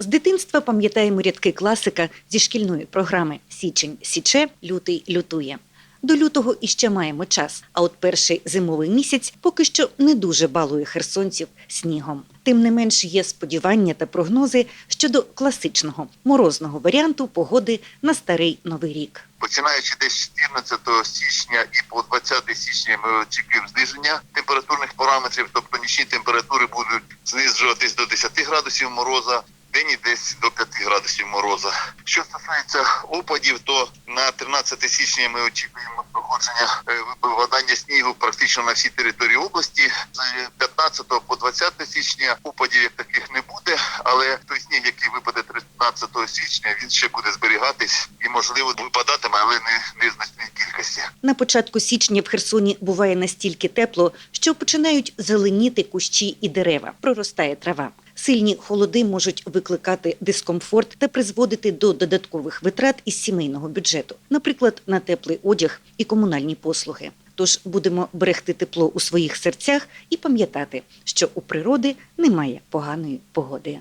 З дитинства пам'ятаємо рядки класика зі шкільної програми Січень січе, лютий лютує. До лютого іще маємо час, а от перший зимовий місяць поки що не дуже балує херсонців снігом. Тим не менш є сподівання та прогнози щодо класичного морозного варіанту погоди на старий новий рік. Починаючи десь з 14 січня і по 20 січня ми очікуємо зниження температурних параметрів, тобто нічні температури будуть знижуватись до 10 градусів мороза. День десь до 5 градусів мороза. Що стосується опадів, то на 13 січня ми очікуємо проходження е, випадання снігу практично на всій території області. З 15 по 20 січня опадів як таких не буде, але той сніг, який випаде 13 січня, він ще буде зберігатись і можливо випадатиме, але не, не кількості. На початку січня в Херсоні буває настільки тепло, що починають зеленіти кущі і дерева, проростає трава. Сильні холоди можуть викликати дискомфорт та призводити до додаткових витрат із сімейного бюджету, наприклад, на теплий одяг і комунальні послуги. Тож будемо берегти тепло у своїх серцях і пам'ятати, що у природи немає поганої погоди.